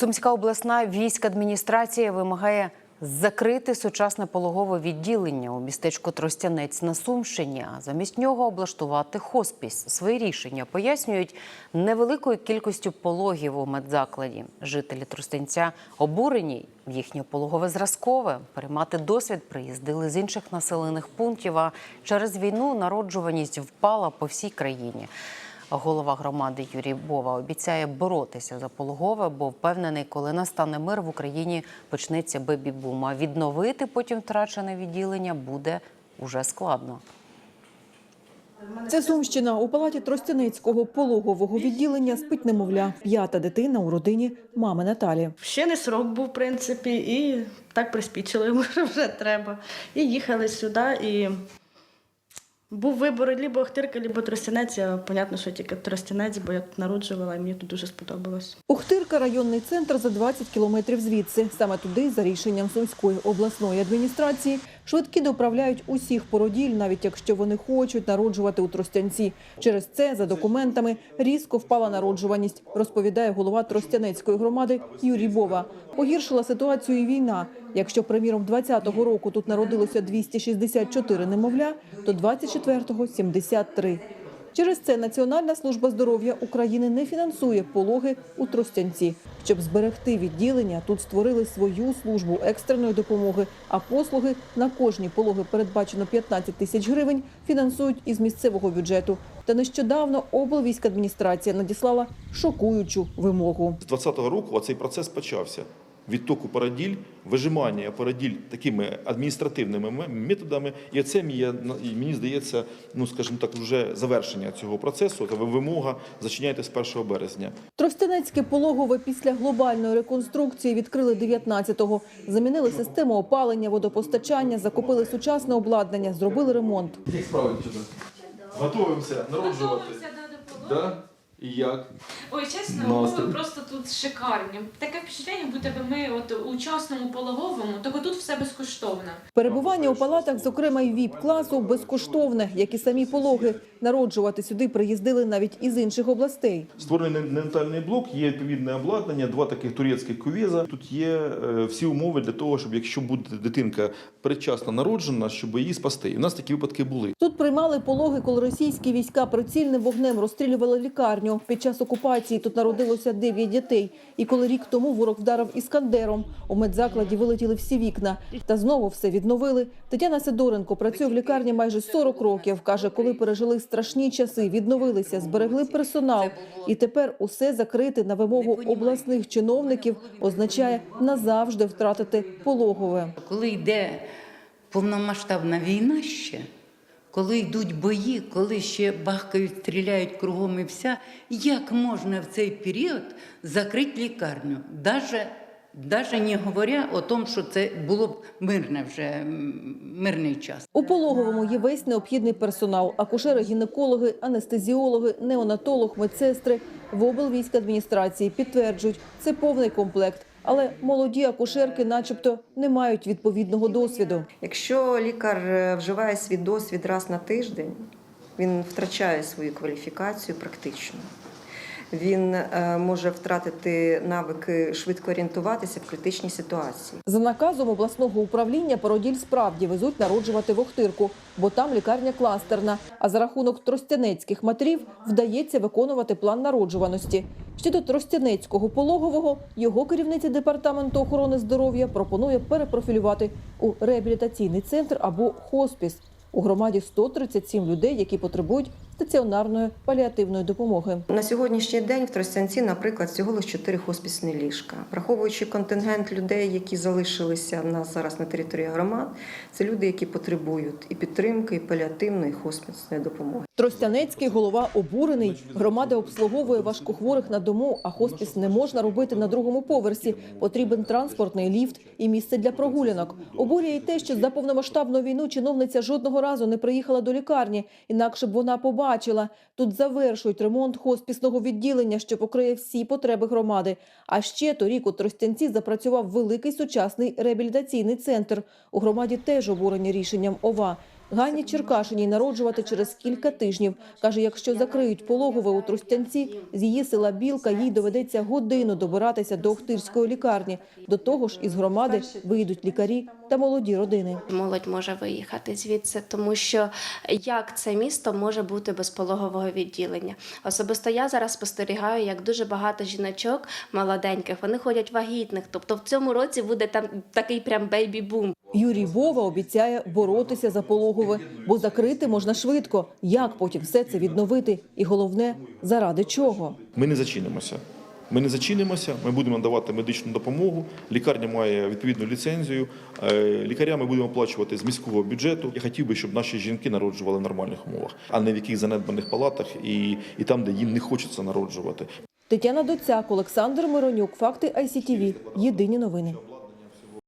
Сумська обласна військ адміністрація вимагає закрити сучасне пологове відділення у містечку Тростянець на Сумщині, а замість нього облаштувати хоспіс. Свої рішення пояснюють невеликою кількістю пологів у медзакладі. Жителі Тростянця обурені. Їхнє пологове зразкове переймати досвід приїздили з інших населених пунктів. А через війну народжуваність впала по всій країні. Голова громади Юрій Бова обіцяє боротися за пологове, бо впевнений, коли настане мир в Україні, почнеться бебі-бум. А відновити потім втрачене відділення буде уже складно. Це Сумщина. У палаті Тростяницького пологового відділення спить немовля. П'ята дитина у родині мами Наталі. Ще не срок був, в принципі, і так приспічили, може, вже треба. І їхали сюди, і був вибор лібо Охтирка, лібо Тростянець. Я, понятно, що тільки Тростянець, бо я тут народжувала, і мені тут дуже сподобалось. Ухтирка районний центр за 20 кілометрів звідси. Саме туди, за рішенням Сумської обласної адміністрації, швидкі доправляють усіх породіль, навіть якщо вони хочуть народжувати у Тростянці. Через це за документами різко впала народжуваність, розповідає голова Тростянецької громади Юрій Бова. Погіршила ситуацію і війна. Якщо, приміром, 20-го року тут народилося 264 немовля, то 24-го – 73. Через це Національна служба здоров'я України не фінансує пологи у Тростянці. Щоб зберегти відділення, тут створили свою службу екстреної допомоги, а послуги на кожні пологи передбачено 15 тисяч гривень, фінансують із місцевого бюджету. Та нещодавно облвійськадміністрація надіслала шокуючу вимогу. З 2020 року оцей процес почався. Відтоку породіль, вижимання породіль такими адміністративними методами. І це мені, здається, ну скажімо так, вже завершення цього процесу. Це вимога зачиняйте з 1 березня. Тростянецьке пологове після глобальної реконструкції відкрили 19-го. Замінили систему опалення, водопостачання, закупили сучасне обладнання, зробили ремонт. Як справи чудо? Готуємося народжувати. Готуємося до допомоги. Да? І як? Ой, чесно, Настрій. умови просто тут шикарні. Таке впечатлення, будь тебе ми от у частному пологовому, тільки тут все безкоштовно. Перебування у палатах, зокрема й ВІП-класу, безкоштовне, як і самі пологи. Народжувати сюди приїздили навіть із інших областей. Створений неонатальний блок, є відповідне обладнання, два таких турецьких кувеза. Тут є е, всі умови для того, щоб якщо буде дитинка передчасно народжена, щоб її спасти. І у нас такі випадки були. Тут приймали пологи, коли російські війська прицільним вогнем розстрілювали лікарню. Під час окупації тут народилося 9 дітей. І коли рік тому ворог вдарив іскандером, у медзакладі вилетіли всі вікна. Та знову все відновили. Тетяна Сидоренко працює в лікарні майже 40 років. Каже, коли пережили страшні часи, відновилися, зберегли персонал. І тепер усе закрити на вимогу обласних чиновників означає назавжди втратити пологове. Коли йде повномасштабна війна ще, коли йдуть бої, коли ще бахкають, стріляють кругом і вся, як можна в цей період закрити лікарню? Даже, даже не говоря о тому, що це було б мирне вже мирний час. У пологовому є весь необхідний персонал: акушери, гінекологи, анестезіологи, неонатолог, медсестри. В облвійськадміністрації підтверджують, це повний комплект. Але молоді акушерки, начебто, не мають відповідного досвіду. Якщо лікар е, вживає свій досвід раз на тиждень, він втрачає свою кваліфікацію практично. Він е, може втратити навики швидко орієнтуватися в критичній ситуації. За наказом обласного управління породіль справді везуть народжувати в Охтирку, бо там лікарня кластерна. А за рахунок тростянецьких матерів вдається виконувати план народжуваності. Щодо тростянецького пологового, його керівниця департаменту охорони здоров'я пропонує перепрофілювати у реабілітаційний центр або хоспіс. У громаді 137 людей, які потребують стаціонарної паліативної допомоги. На сьогоднішній день в Тростянці, наприклад, всього лише 4 хоспісні ліжка. Враховуючи контингент людей, які залишилися в нас зараз на території громад, це люди, які потребують і підтримки, і паліативної, і хоспісної допомоги. Тростянецький голова обурений. Громада обслуговує важкохворих на дому, а хоспіс не можна робити на другому поверсі. Потрібен транспортний ліфт і місце для прогулянок. Обурює й те, що за повномасштабну війну чиновниця жодного разу не приїхала до лікарні, інакше б вона побачила. Тут завершують ремонт хоспісного відділення, що покриє всі потреби громади. А ще торік у Тростянці запрацював великий сучасний реабілітаційний центр. У громаді теж обурені рішенням ОВА. Ганні Черкашиній народжувати через кілька тижнів. Каже, якщо закриють пологове у Тростянці, з її села Білка їй доведеться годину добиратися до Охтирської лікарні. До того ж, із громади виїдуть лікарі та молоді родини. Молодь може виїхати звідси, тому що як це місто може бути без пологового відділення? Особисто я зараз спостерігаю, як дуже багато жіночок молоденьких вони ходять вагітних. Тобто в цьому році буде там такий прям бейбі-бум. Юрій Вова обіцяє боротися за пологове, бо закрити можна швидко. Як потім все це відновити? І головне, заради чого? Ми не зачинимося. Ми не зачинимося, ми будемо надавати медичну допомогу. Лікарня має відповідну ліцензію. Е, Лікаря ми будемо оплачувати з міського бюджету. Я хотів би, щоб наші жінки народжували в нормальних умовах, а не в яких занедбаних палатах і, і там, де їм не хочеться народжувати. Тетяна Доцяк, Олександр Миронюк. Факти ICTV. Єдині новини.